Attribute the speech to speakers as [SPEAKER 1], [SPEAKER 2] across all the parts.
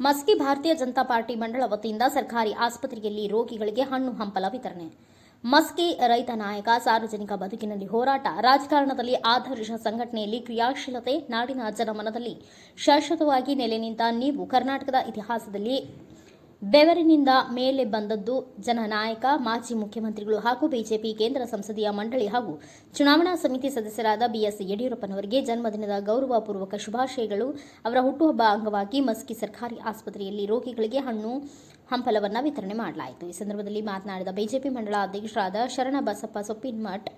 [SPEAKER 1] ಮಸ್ಕಿ ಭಾರತೀಯ ಜನತಾ ಪಾರ್ಟಿ ಮಂಡಳ ವತಿಯಿಂದ ಸರ್ಕಾರಿ ಆಸ್ಪತ್ರೆಯಲ್ಲಿ ರೋಗಿಗಳಿಗೆ ಹಣ್ಣು ಹಂಪಲ ವಿತರಣೆ. ಮಸ್ಕಿ ರೈತ ನಾಯಕ ಸಾರ್ವಜನಿಕ ಬದುಕಿನಲ್ಲಿ ಹೋರಾಟ, ರಾಜಕಾರಣದಲ್ಲಿ ಆದರ್ಶ ಸಂಘಟನೆಯಲ್ಲಿ ಕ್ರಿಯಾಶೀಲತೆ, ನಾಡಿನ ಜನಮನದಲ್ಲಿ ಶಾಶ್ವತವಾಗಿ ನೆಲೆ ನಿಂತ ನೀವು ಕರ್ನಾಟಕದ ಇತಿಹಾಸದಲ್ಲಿ ಬೆವರಿನಿಂದ ಮೇಲೆ ಬಂದದ್ದು ಜನನಾಯಕ ಮಾಜಿ ಮುಖ್ಯಮಂತ್ರಿಗಳು ಹಾಗೂ ಬಿಜೆಪಿ ಕೇಂದ್ರ ಸಂಸದೀಯ ಮಂಡಳಿ ಹಾಗೂ ಚುನಾವಣಾ ಸಮಿತಿ ಸದಸ್ಯರಾದ ಬಿಎಸ್ ಯಡಿಯೂರಪ್ಪನವರಿಗೆ ಜನ್ಮದಿನದ ಗೌರವಪೂರ್ವಕ ಶುಭಾಶಯಗಳು. ಅವರ ಹುಟ್ಟುಹಬ್ಬ ಅಂಗವಾಗಿ ಮಸ್ಕಿ ಸರ್ಕಾರಿ ಆಸ್ಪತ್ರೆಯಲ್ಲಿ ರೋಗಿಗಳಿಗೆ ಹಣ್ಣು, ಹಂಪಲವನ್ನು ವಿತರಣೆ ಮಾಡಲಾಯಿತು. ಈ ಸಂದರ್ಭದಲ್ಲಿ ಮಾತನಾಡಿದ ಬಿಜೆಪಿ ಮಂಡಳ ಅಧ್ಯಕ್ಷರಾದ ಶರಣ ಬಸಪ್ಪ ಸೊಪ್ಪಿನಮಠ್,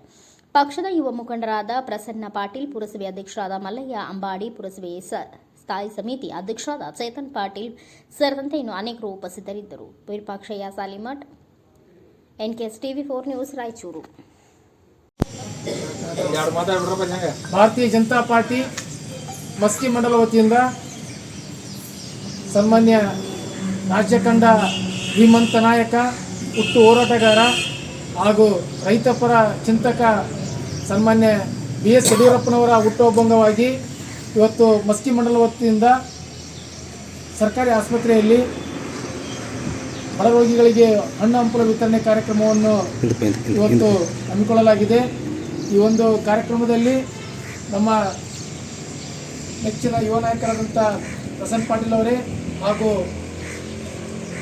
[SPEAKER 1] ಪಕ್ಷದ ಯುವ ಮುಖಂಡರಾದ ಪ್ರಸನ್ನ ಪಾಟೀಲ್, ಪುರಸಭೆ ಅಧ್ಯಕ್ಷರಾದ ಮಲ್ಲಯ್ಯ ಅಂಬಾಡಿ ಪುರಸಭೆ ಸ- ಸ್ಥಾಯಿ ಸಮಿತಿ ಅಧ್ಯಕ್ಷರಾದ ಚೇತನ್ ಪಾಟೀಲ್ ಸೇರಿದಂತೆ ಇನ್ನು ಅನೇಕರು ಉಪಸ್ಥಿತರಿದ್ದರು. Virupakshayya Salimath NKS TV four news Raichur.
[SPEAKER 2] ಎರಡು ಮಾತಾಡ್ಬಿಡ್ರಪ್ಪ ಹೆಂಗೆ.
[SPEAKER 3] ಭಾರತೀಯ ಜನತಾ ಪಾರ್ಟಿ ಮಸ್ಕಿ ಮಂಡಲ ವತಿಯಿಂದ ಸನ್ಮಾನ್ಯ ರಾಜ್ಯ ಕಂಡ ಧೀಮಂತ ನಾಯಕ ಹುಟ್ಟು ಹೋರಾಟಗಾರ ಹಾಗೂ ರೈತಪರ ಚಿಂತಕ ಸನ್ಮಾನ್ಯ ಬಿ ಎಸ್ ಯಡಿಯೂರಪ್ಪನವರ ಹುಟ್ಟುಹಬ್ಬಂಗವಾಗಿ ಇವತ್ತು ಮಸ್ಕಿ ಮಂಡಲ ವತಿಯಿಂದ ಸರ್ಕಾರಿ ಆಸ್ಪತ್ರೆಯಲ್ಲಿ ಬಡ ರೋಗಿಗಳಿಗೆ ಹಣ್ಣು ಹಂಪಲ ವಿತರಣೆ ಕಾರ್ಯಕ್ರಮವನ್ನು ಇವತ್ತು ಹಮ್ಮಿಕೊಳ್ಳಲಾಗಿದೆ. ಈ ಒಂದು ಕಾರ್ಯಕ್ರಮದಲ್ಲಿ ನಮ್ಮ ನೆಚ್ಚಿನ ಯುವ ನಾಯಕರಾದಂಥ ಪ್ರಸನ್ನ ಪಾಟೀಲ್ ಅವರೇ ಹಾಗೂ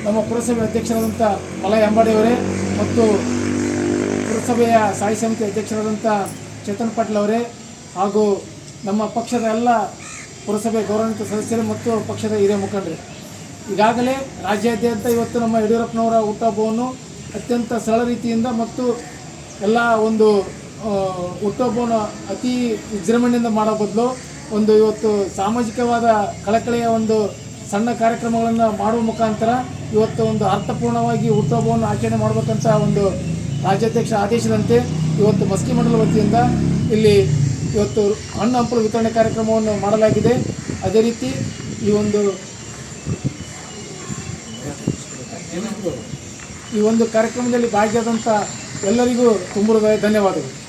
[SPEAKER 3] ನಮ್ಮ ಪುರಸಭೆ ಅಧ್ಯಕ್ಷರಾದಂಥ ಮಲಯ ಅಂಬಾಡಿಯವರೇ ಮತ್ತು ಪುರಸಭೆಯ ಸಾಯಿ ಸಮಿತಿ ಅಧ್ಯಕ್ಷರಾದಂಥ ಚೇತನ್ ಪಾಟೀಲ್ ಅವರೇ ಹಾಗೂ ನಮ್ಮ ಪಕ್ಷದ ಎಲ್ಲ ಪುರಸಭೆ ಗೌರವಾನ್ವಿತ ಸದಸ್ಯರು ಮತ್ತು ಪಕ್ಷದ ಹಿರಿಯ ಮುಖಂಡರು. ಈಗಾಗಲೇ ರಾಜ್ಯಾದ್ಯಂತ ಇವತ್ತು ನಮ್ಮ ಯಡಿಯೂರಪ್ಪನವರ ಹುಟ್ಟಹಬ್ಬವನ್ನು ಅತ್ಯಂತ ಸರಳ ರೀತಿಯಿಂದ ಮತ್ತು ಎಲ್ಲ ಒಂದು ಹುಟ್ಟಹಬ್ಬವನ್ನು ಅತಿ ವಿಜೃಂಭಣೆಯಿಂದ ಮಾಡೋ ಬದಲು ಒಂದು ಇವತ್ತು ಸಾಮಾಜಿಕವಾದ ಕಳಕಳಿಯ ಒಂದು ಸಣ್ಣ ಕಾರ್ಯಕ್ರಮಗಳನ್ನು ಮಾಡುವ ಮುಖಾಂತರ ಇವತ್ತು ಒಂದು ಅರ್ಥಪೂರ್ಣವಾಗಿ ಹುಟ್ಟುಹಬ್ಬವನ್ನು ಆಚರಣೆ ಮಾಡಬೇಕಂತ ಒಂದು ರಾಜ್ಯಾಧ್ಯಕ್ಷ ಆದೇಶದಂತೆ ಇವತ್ತು ಮಸ್ಕಿ ಮಂಡಲ ವತಿಯಿಂದ ಇಲ್ಲಿ ಇವತ್ತು ಹಣ್ಣು ಹಂಪಲು ವಿತರಣೆ ಕಾರ್ಯಕ್ರಮವನ್ನು ಮಾಡಲಾಗಿದೆ. ಅದೇ ರೀತಿ ಈ ಒಂದು ಈ ಒಂದು ಕಾರ್ಯಕ್ರಮದಲ್ಲಿ ಭಾಗಿಯಾದಂಥ ಎಲ್ಲರಿಗೂ ತುಂಬ ಧನ್ಯವಾದಗಳು.